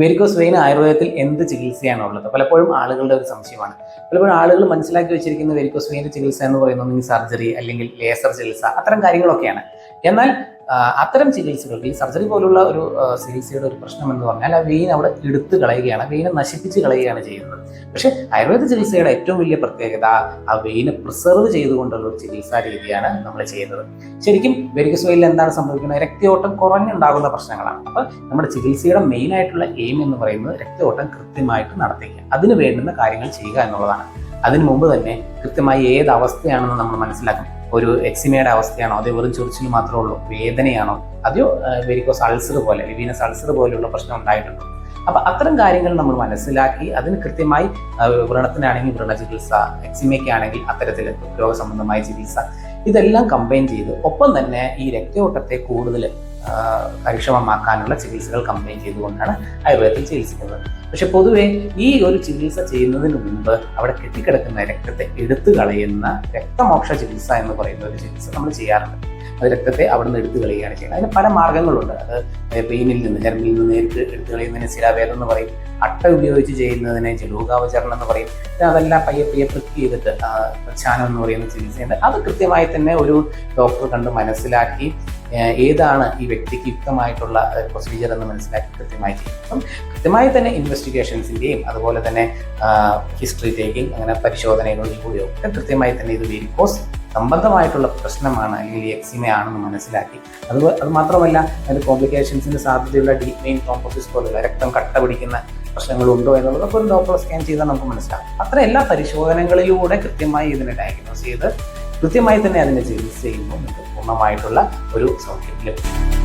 Varicose vein ആയുർവേദത്തിൽ എന്ത് ചികിത്സയാണ് ഉള്ളത് പലപ്പോഴും ആളുകളുടെ ഒരു സംശയമാണ്. പലപ്പോഴും ആളുകൾ മനസ്സിലാക്കി വെച്ചിരിക്കുന്ന വെരിക്കോസ് വെയിന്റെ ചികിത്സ എന്ന് പറയുന്നത് സർജറി അല്ലെങ്കിൽ ലേസർ ചികിത്സ അത്തരം കാര്യങ്ങളൊക്കെയാണ്. എന്നാൽ അത്തരം ചികിത്സകൾ ഈ സർജറി പോലുള്ള ഒരു ചികിത്സയുടെ ഒരു പ്രശ്നം എന്ന് പറഞ്ഞാൽ ആ വെയിൻ അവിടെ എടുത്തു കളയുകയാണ് വെയിനെ നശിപ്പിച്ച് കളയുകയാണ് ചെയ്യുന്നത്. പക്ഷെ ആയുർവേദ ചികിത്സയുടെ ഏറ്റവും വലിയ പ്രത്യേകത ആ വെയിനെ പ്രിസർവ് ചെയ്തുകൊണ്ടുള്ള ഒരു ചികിത്സാ രീതിയാണ് നമ്മൾ ചെയ്യുന്നത്. ശരിക്കും വെരികസോയിൽ എന്താണ് സംഭവിക്കുന്നത്? രക്തയോട്ടം കുറഞ്ഞുണ്ടാകുന്ന പ്രശ്നങ്ങളാണ്. അപ്പോൾ നമ്മുടെ ചികിത്സയുടെ മെയിൻ ആയിട്ടുള്ള എയിം എന്ന് പറയുന്നത് രക്തയോട്ടം കൃത്യമായിട്ട് നടത്തിക്കുക. അതിന് വേണ്ടുന്ന കാര്യങ്ങൾ ചെയ്യുക എന്നുള്ളതാണ്. അതിനു മുമ്പ് തന്നെ കൃത്യമായി ഏത് അവസ്ഥയാണെന്ന് നമ്മൾ മനസ്സിലാക്കണം. ഒരു എക്സിമയുടെ അവസ്ഥയാണോ? അതോ വെറും ചൊറിച്ചിൽ മാത്രമേ ഉള്ളൂ വേദനയാണോ? അതോ വെരിക്കോസ് അൾസർ പോലെ ലിവീനസ് അൾസർ പോലെയുള്ള പ്രശ്നം ഉണ്ടായിട്ടുണ്ടോ. അപ്പൊ അത്തരം കാര്യങ്ങൾ നമ്മൾ മനസ്സിലാക്കി അതിന് കൃത്യമായി വ്രണത്തിനാണെങ്കിൽ വ്രണ ചികിത്സ എക്സിമയ്ക്കാണെങ്കിൽ അത്തരത്തിൽ രോഗസംബന്ധമായ ചികിത്സ ഇതെല്ലാം കമ്പൈൻ ചെയ്ത് ഒപ്പം തന്നെ ഈ രക്തയോട്ടത്തെ കൂടുതൽ കാര്യക്ഷമമാക്കാനുള്ള ചികിത്സകൾ കമ്പൈൻ ചെയ്തുകൊണ്ടാണ് ആയുർവേദത്തിൽ ചികിത്സിക്കുന്നത്. പക്ഷെ പൊതുവെ ഈ ഒരു ചികിത്സ ചെയ്യുന്നതിന് മുമ്പ് അവിടെ കെട്ടിക്കിടക്കുന്ന രക്തത്തെ എടുത്തു കളയുന്ന രക്തമോക്ഷ ചികിത്സ എന്ന് പറയുന്ന ഒരു ചികിത്സ നമ്മൾ ചെയ്യാറുണ്ട്. അത് രക്തത്തെ അവിടെ നിന്ന് എടുത്തു കളയുകയാണ് ചെയ്യുന്നത്. അതിന് പല മാർഗങ്ങളുണ്ട്. അത് പെയിനിൽ നിന്ന് ഞരമ്പിൽ നിന്ന് നേരിട്ട് എടുത്തു കളയുന്നതിന് ശിലാവേദം എന്ന് പറയും. അട്ട ഉപയോഗിച്ച് ചെയ്യുന്നതിനെ ജലൂകാവചരണം എന്ന് പറയും. അതെല്ലാം പയ്യെ പയ്യെ പ്രിക്ക് ചെയ്തിട്ട് പ്രച്ഛാനം എന്ന് പറയുന്ന ചികിത്സയുണ്ട്. അത് കൃത്യമായി തന്നെ ഒരു ഡോക്ടർ കണ്ട് മനസ്സിലാക്കി ഏതാണ് ഈ വ്യക്തിക്ക് യുക്തമായിട്ടുള്ള പ്രൊസീജിയർ എന്ന് മനസ്സിലാക്കി കൃത്യമായി ചെയ്യും. അപ്പം കൃത്യമായി തന്നെ ഇൻവെസ്റ്റിഗേഷൻസിന്റെയും അതുപോലെ തന്നെ ഹിസ്റ്ററി ടേക്കിംഗ് അങ്ങനെ പരിശോധനകളിലൂടെയും ഒക്കെ കൃത്യമായി തന്നെ ഇത് വെരിക്കോസ് സംബന്ധമായിട്ടുള്ള പ്രശ്നമാണ് അല്ലെങ്കിൽ എക്സിമ ആണെന്ന് മനസ്സിലാക്കി. അത് അത് മാത്രമല്ല അതിന്റെ കോംപ്ലിക്കേഷൻസിന് സാധ്യതയുള്ള ഡീപ് മെയിൻ കോമ്പോസിസ് പോലുള്ള രക്തം കട്ട പിടിക്കുന്ന പ്രശ്നങ്ങളുണ്ടോ എന്നുള്ളതൊക്കെ ഒരു ഡോക്ടർ സ്കാൻ ചെയ്താൽ നമുക്ക് മനസ്സിലാക്കാം അത്ര എല്ലാ പരിശോധനകളിലൂടെ കൃത്യമായി ഇതിനെ ഡയഗ്നോസ് ചെയ്ത് കൃത്യമായി തന്നെ അതിനെ ചികിത്സ ചെയ്യുമ്പോൾ നിങ്ങൾക്ക് പൂർണമായിട്ടുള്ള ഒരു സൗഖ്യം ലഭിക്കും.